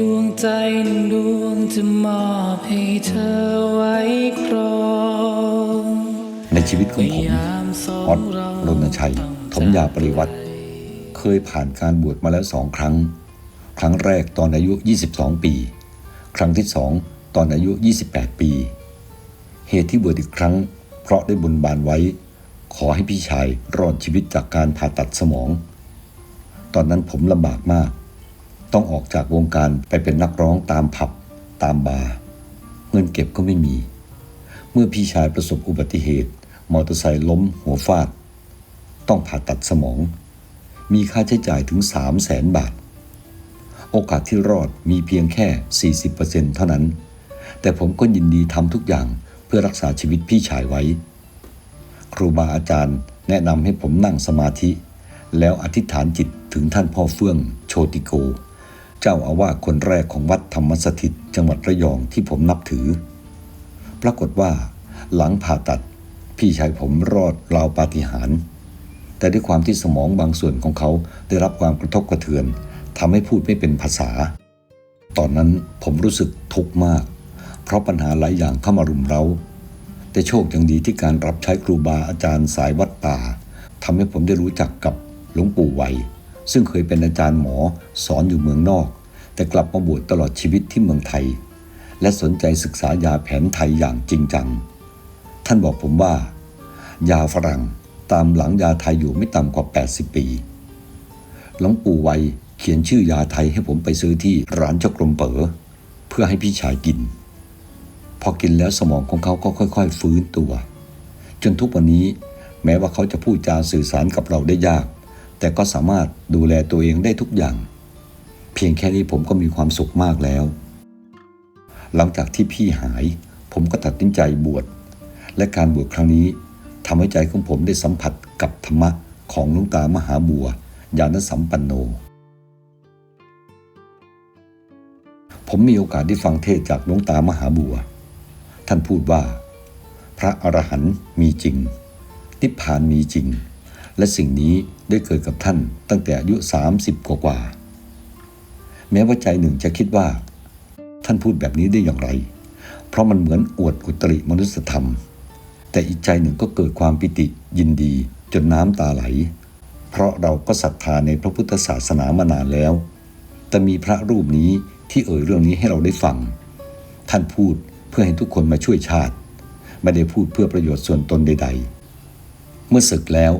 ดวงใจหนึ่งดวงจะมอบให้เธอไว้ครองในชีวิตของผมออดรณชัย ถมยาปริวัติ เคยผ่านการบวชมาแล้วสองครั้ง ครั้งแรกตอนอายุ 22 ปี ครั้งที่สองตอนอายุ 28 ปี เหตุที่บวชอีกครั้ง เพราะได้บนบานไว้ ขอให้พี่ชายรอดชีวิตจากการผ่าตัดสมอง ตอนนั้นผมลำบากมาก ต้องออกจากวงการไปเป็นนักร้องตามผับตามบาร์เงินเก็บก็ไม่มี เมื่อพี่ชายประสบอุบัติเหตุ มอเตอร์ไซค์ล้มหัวฟาด ต้องผ่าตัดสมอง มีค่าใช้จ่ายถึง 3 0 0แสนบาท โอกาสที่รอดมีเพียงแค่ 40%เท่านั้น แต่ผมก็ยินดีทำทุกอย่างเพื่อรักษาชีวิตพี่ชายไว้ ครูบาอาจารย์แนะนำให้ผมนั่งสมาธิ แล้วอธิษฐานจิตถึงท่านพ่อเฟื่องโชติโก เจ้าอาวาสคนแรกของวัดธรรมสถิตจังหวัดระยองที่ผมนับถือ ปรากฏว่า หลังผ่าตัด พี่ชายผมรอดราวปาฏิหาริย์แต่ด้วยความที่สมองบางส่วนของเขาได้รับความกระทบกระเทือนทำให้พูดไม่เป็นภาษา ตอนนั้นผมรู้สึกทุกข์มาก เพราะปัญหาหลายอย่างเข้ามารุมเราแต่โชคยังดีที่การรับใช้ครูบาอาจารย์สายวัดป่าทำให้ผมได้รู้จักกับหลวงปู่ไวย ซึ่งเคยเป็นอาจารย์หมอสอนอยู่เมืองนอก แต่กลับมาบวชตลอดชีวิตที่เมืองไทย และสนใจศึกษายาแผนไทยอย่างจริงจัง ท่านบอกผมว่า ยาฝรั่งตามหลังยาไทยอยู่ไม่ต่ำกว่า 80 ปีหลวงปู่ไวเขียนชื่อยาไทยให้ผมไปซื้อที่ร้านเจ้ากรมเป๋อเพื่อให้พี่ชายกิน พอกินแล้วสมองของเขาก็ค่อย ๆ ฟื้นตัว จนทุกวันนี้แม้ว่าเขาจะพูดจาสื่อสารกับเราได้ยาก แต่ก็สามารถดูแลตัวเองได้ทุกอย่าง เพียงแค่นี้ผมก็มีความสุขมากแล้ว หลังจากที่พี่หาย ผมก็ตัดสินใจบวชและการบวชครั้งนี้ทำให้ใจของผมได้สัมผัสกับธรรมะของหลวงตามหาบัว ญาณสัมปันโน ผมมีโอกาสได้ฟังเทศจากหลวงตามหาบัว ท่านพูดว่า พระอรหันต์มีจริงนิพพานมีจริง และสิ่งนี้ได้เกิดกับท่านตั้งแต่อายุ 30 กว่ากว่าแม้ว่าใจหนึ่งจะคิดว่า ท่านพูดแบบนี้ได้อย่างไร เพราะมันเหมือนอวดอุตริมนุสธรรม แต่อีกใจหนึ่งก็เกิดความปิติยินดีจนน้ำตาไหล เพราะเราก็ศรัทธาในพระพุทธศาสนามานานแล้ว แต่มีพระรูปนี้ที่เอ่ยเรื่องนี้ให้เราได้ฟัง ท่านพูดเพื่อให้ทุกคนมาช่วยชาติ ไม่ได้พูดเพื่อประโยชน์ส่วนตนใด ๆ เมื่อศึกแล้ว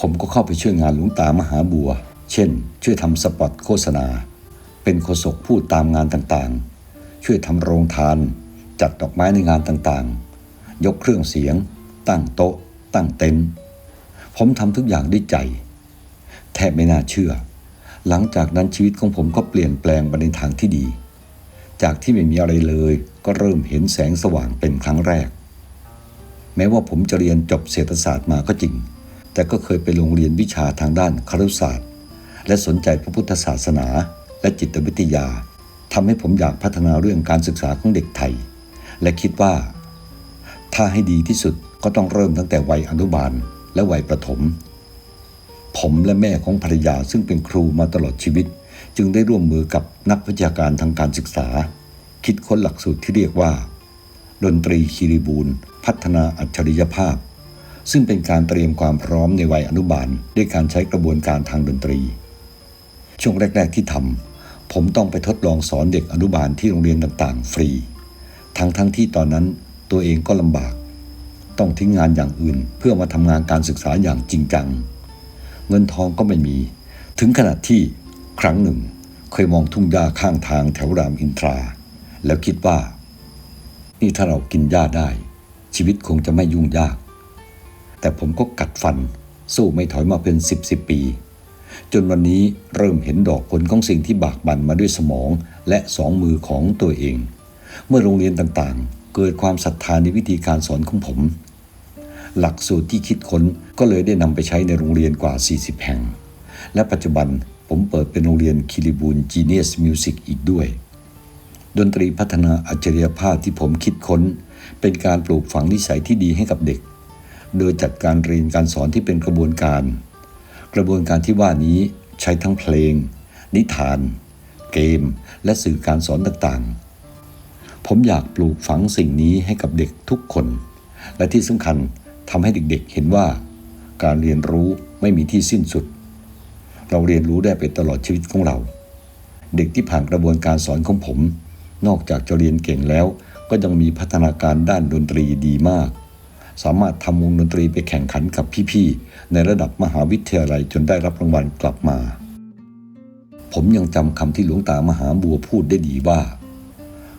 ผมก็เข้าไปช่วยงานหลวงตามหาบัว เช่น ช่วยทำสปอตโฆษณา เป็นโฆษกพูดตามงานต่างๆ ช่วยทำโรงทาน จัดดอกไม้ในงานต่างๆ ยกเครื่องเสียง ตั้งโต๊ะ ตั้งเต็นท์ผมทำทุกอย่างด้วยใจ แทบไม่น่าเชื่อ หลังจากนั้นชีวิตของผมก็เปลี่ยนแปลงไปในทางที่ดี จากที่ไม่มีอะไรเลย ก็เริ่มเห็นแสงสว่างเป็นครั้งแรก แม้ว่าผมจะเรียนจบเศรษฐศาสตร์มาก็จริง แต่ก็เคยไปโรงเรียนวิชาทางด้านครุศาสตร์ และสนใจพระพุทธศาสนาและจิตวิทยาทำให้ผมอยากพัฒนาเรื่องการศึกษาของเด็กไทย และคิดว่า ถ้าให้ดีที่สุดก็ต้องเริ่มตั้งแต่วัยอนุบาลและวัยประถม ผมและแม่ของภรรยาซึ่งเป็นครูมาตลอดชีวิต จึงได้ร่วมมือกับนักวิชาการทางการศึกษา คิดค้นหลักสูตรที่เรียกว่า ดนตรีคีรีบูรณ์พัฒนาอัจฉริยภาพ ซึ่งเป็นการเตรียมความพร้อมในวัยอนุบาล ด้วยการใช้กระบวนการทางดนตรี ช่วงแรก ๆที่ทำผมต้องไปทดลองสอนเด็กอนุบาลที่โรงเรียนต่างๆ ฟรี ทั้งๆทที่ตอนนั้นตัวเองก็ลำบาก ต้องทิ้งงานอย่างอื่น เพื่อมาทำงานการศึกษาอย่างจริงจัง เงินทองก็ไม่มี ถึงขนาดที่ครั้งหนึ่ง เคยมองทุ่งหญ้าข้างทางแถวรามอินทรา แล้วคิดว่า นี่ถ้าเรากินหญ้าได้ ชีวิตคงจะไม่ยุ่งยาก แต่ผมก็กัดฟัน สู้ไม่ถอยมาเป็นสิบสิบปี จนวันนี้เริ่มเห็นดอกผลของสิ่งที่บากบั่นมาด้วยสมองและสองมือของตัวเอง เมื่อโรงเรียนต่างๆ เกิดความศรัทธาในวิธีการสอนของผม หลักสูตรที่คิดค้นก็เลยได้นำไปใช้ในโรงเรียนกว่า 40 แห่ง และปัจจุบันผมเปิดเป็นโรงเรียนคิริบูลจีเนียสมิวสิกอีกด้วย ดนตรีพัฒนาอัจฉริยภาพที่ผมคิดค้น เป็นการปลูกฝังนิสัยที่ดีให้กับเด็ก โดยจัดการเรียนการสอนที่เป็นกระบวนการ กระบวนการที่ว่านี้ใช้ทั้งเพลง นิทาน เกม และสื่อการสอนต่างๆ ผมอยากปลูกฝังสิ่งนี้ให้กับเด็กทุกคน และที่สำคัญทำให้เด็กๆเห็นว่า การเรียนรู้ไม่มีที่สิ้นสุด เราเรียนรู้ได้ไปตลอดชีวิตของเรา เด็กที่ผ่านกระบวนการสอนของผม นอกจากจะเรียนเก่งแล้วก็ยังมีพัฒนาการด้านดนตรีดีมาก สามารถทำวงดนตรีไปแข่งขันกับพี่ๆ ในระดับมหาวิทยาลัยจนได้รับรางวัลกลับมา ผมยังจำคำที่หลวงตามหาบัวพูดได้ดีว่า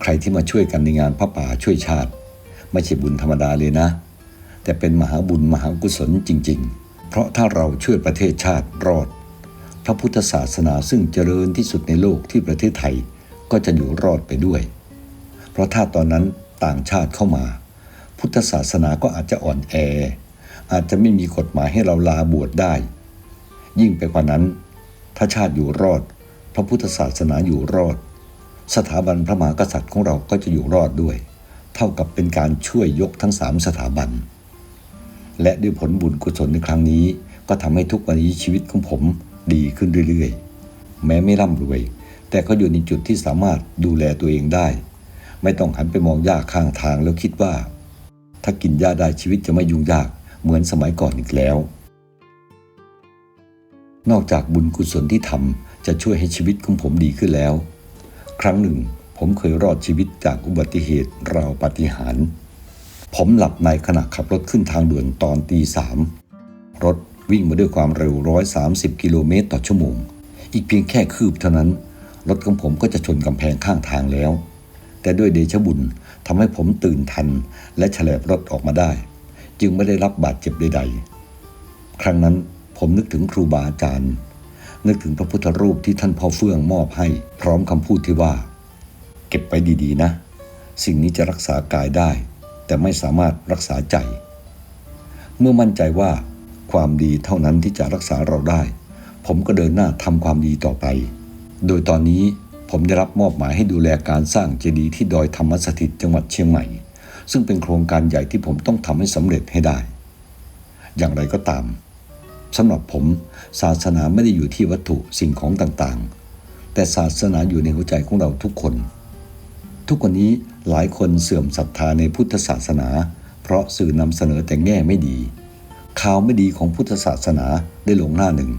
ใครที่มาช่วยกันในงานพระป่าช่วยชาติ ไม่ใช่บุญธรรมดาเลยนะ แต่เป็นมหาบุญมหากุศลจริง ๆ เพราะถ้าเราช่วยประเทศชาติรอด พระพุทธศาสนาซึ่งเจริญที่สุดในโลกที่ประเทศไทยก็จะอยู่รอดไปด้วย เพราะถ้าตอนนั้นต่างชาติเข้ามา พุทธศาสนาก็อาจจะอ่อนแอ อาจจะไม่มีกฎหมายให้เราลาบวชได้ ยิ่งไปกว่านั้น ถ้าชาติอยู่รอด พระพุทธศาสนาอยู่รอด สถาบันพระมหากษัตริย์ของเราก็จะอยู่รอดด้วย เท่ากับเป็นการช่วยยกทั้งสามสถาบัน และด้วยผลบุญกุศลในครั้งนี้ ก็ทำให้ทุกวันนี้ชีวิตของผมดีขึ้นเรื่อยๆ แม้ไม่ร่ำรวย แต่ก็อยู่ในจุดที่สามารถดูแลตัวเองได้ ไม่ต้องหันไปมองหญ้าข้างทางแล้วคิดว่า ถ้ากินหญ้าได้ชีวิตจะไม่ยุ่งยากเหมือนสมัยก่อนอีกแล้ว นอกจากบุญกุศลที่ทำจะช่วยให้ชีวิตของผมดีขึ้นแล้ว ครั้งหนึ่ง ผมเคยรอดชีวิตจากอุบัติเหตุราวปาฏิหาริย์ผมหลับในขณะขับรถขึ้นทางด่วนตอนตีสามรถวิ่งมาด้วยความเร็ว 130 กิโลเมตรต่อชั่วโมง อีกเพียงแค่คืบเท่านั้น รถของผมก็จะชนกำแพงข้างทางแล้ว แต่ด้วยเดชบุญ ทำให้ผมตื่นทันและฉลบรถออกมาได้ จึงไม่ได้รับบาดเจ็บใดๆ ครั้งนั้นผมนึกถึงครูบาอาจารย์ นึกถึงพระพุทธรูปที่ท่านพ่อเฟื่องมอบให้ พร้อมคำพูดที่ว่า เก็บไปดีๆนะ สิ่งนี้จะรักษากายได้ แต่ไม่สามารถรักษาใจ เมื่อมั่นใจว่าความดีเท่านั้นที่จะรักษาเราได้ ผมก็เดินหน้าทำความดีต่อไป โดยตอนนี้ ผมได้รับมอบหมายให้ดูแลการสร้างเจดีย์ที่ดอยธรรมสถิตจังหวัดเชียงใหม่ ซึ่งเป็นโครงการใหญ่ที่ผมต้องทำให้สำเร็จให้ได้ อย่างไรก็ตามสำหรับผมศาสนาไม่ได้อยู่ที่วัตถุสิ่งของต่างๆ แต่ศาสนาอยู่ในหัวใจของเราทุกคน ทุกวันนี้หลายคนเสื่อมศรัทธาในพุทธศาสนา เพราะสื่อนำเสนอแต่แง่ไม่ดี ข่าวไม่ดีของพุทธศาสนาได้ลงหน้าหนึ่ง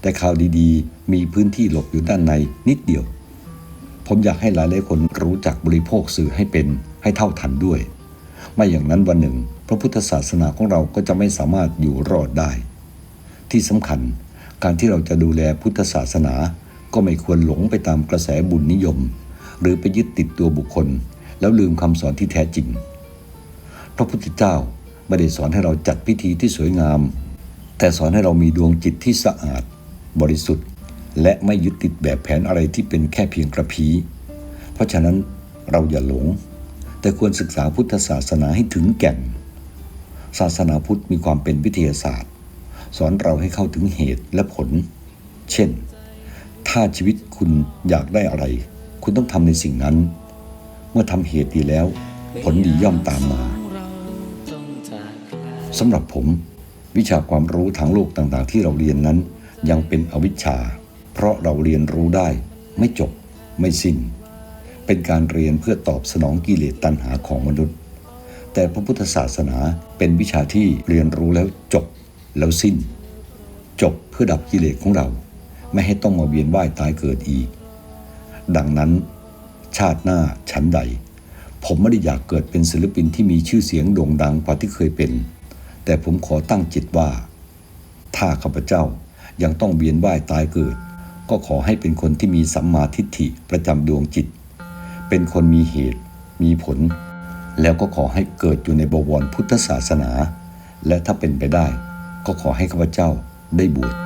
แต่ข่าวดีๆ มีพื้นที่หลบอยู่ด้านในนิดเดียว ผมอยากให้หลายหลายคนรู้จักบริโภคสื่อให้เป็นให้เท่าทันด้วย ไม่อย่างนั้นวันหนึ่ง พระพุทธศาสนาของเราก็จะไม่สามารถอยู่รอดได้ ที่สำคัญการที่เราจะดูแลพุทธศาสนา ก็ไม่ควรหลงไปตามกระแสบุญนิยม หรือไปยึดติดตัวบุคคล แล้วลืมคำสอนที่แท้จริง พระพุทธเจ้าไม่ได้สอนให้เราจัดพิธีที่สวยงาม แต่สอนให้เรามีดวงจิตที่สะอาด บริสุทธิ์ และไม่ยึดติดแบบแผนอะไรที่เป็นแค่เพียงกระพี เพราะฉะนั้นเราอย่าหลง แต่ควรศึกษาพุทธศาสนาให้ถึงแก่น ศาสนาพุทธมีความเป็นวิทยาศาสตร์ สอนเราให้เข้าถึงเหตุและผล เช่น ถ้าชีวิตคุณอยากได้อะไร คุณต้องทำในสิ่งนั้น เมื่อทำเหตุดีแล้ว ผลดีย่อมตามมาสำหรับผม วิชาความรู้ทางโลกต่างๆ ที่เราเรียนนั้นยังเป็นอวิชชา เพราะเราเรียนรู้ได้ ไม่จบ ไม่สิ้น เป็นการเรียนเพื่อตอบสนองกิเลสตัณหาของมนุษย์ แต่พระพุทธศาสนาเป็นวิชาที่เรียนรู้แล้วจบแล้วสิ้น จบเพื่อดับกิเลสของเรา ไม่ให้ต้องมาเวียนว่ายตายเกิดอีก ดังนั้น ชาติหน้าชั้นใด ผมไม่ได้อยากเกิดเป็นศิลปินที่มีชื่อเสียงโด่งดังกว่าที่เคยเป็น แต่ผมขอตั้งจิตว่า ถ้าข้าพเจ้ายังต้องเวียนว่ายตายเกิด ก็ขอให้เป็นคนที่มีสัมมาทิฏฐิประจำดวงจิต เป็นคนมีเหตุ มีผล แล้วก็ขอให้เกิดอยู่ในบวรพุทธศาสนา และถ้าเป็นไปได้ ก็ขอให้ข้าพเจ้าได้บวช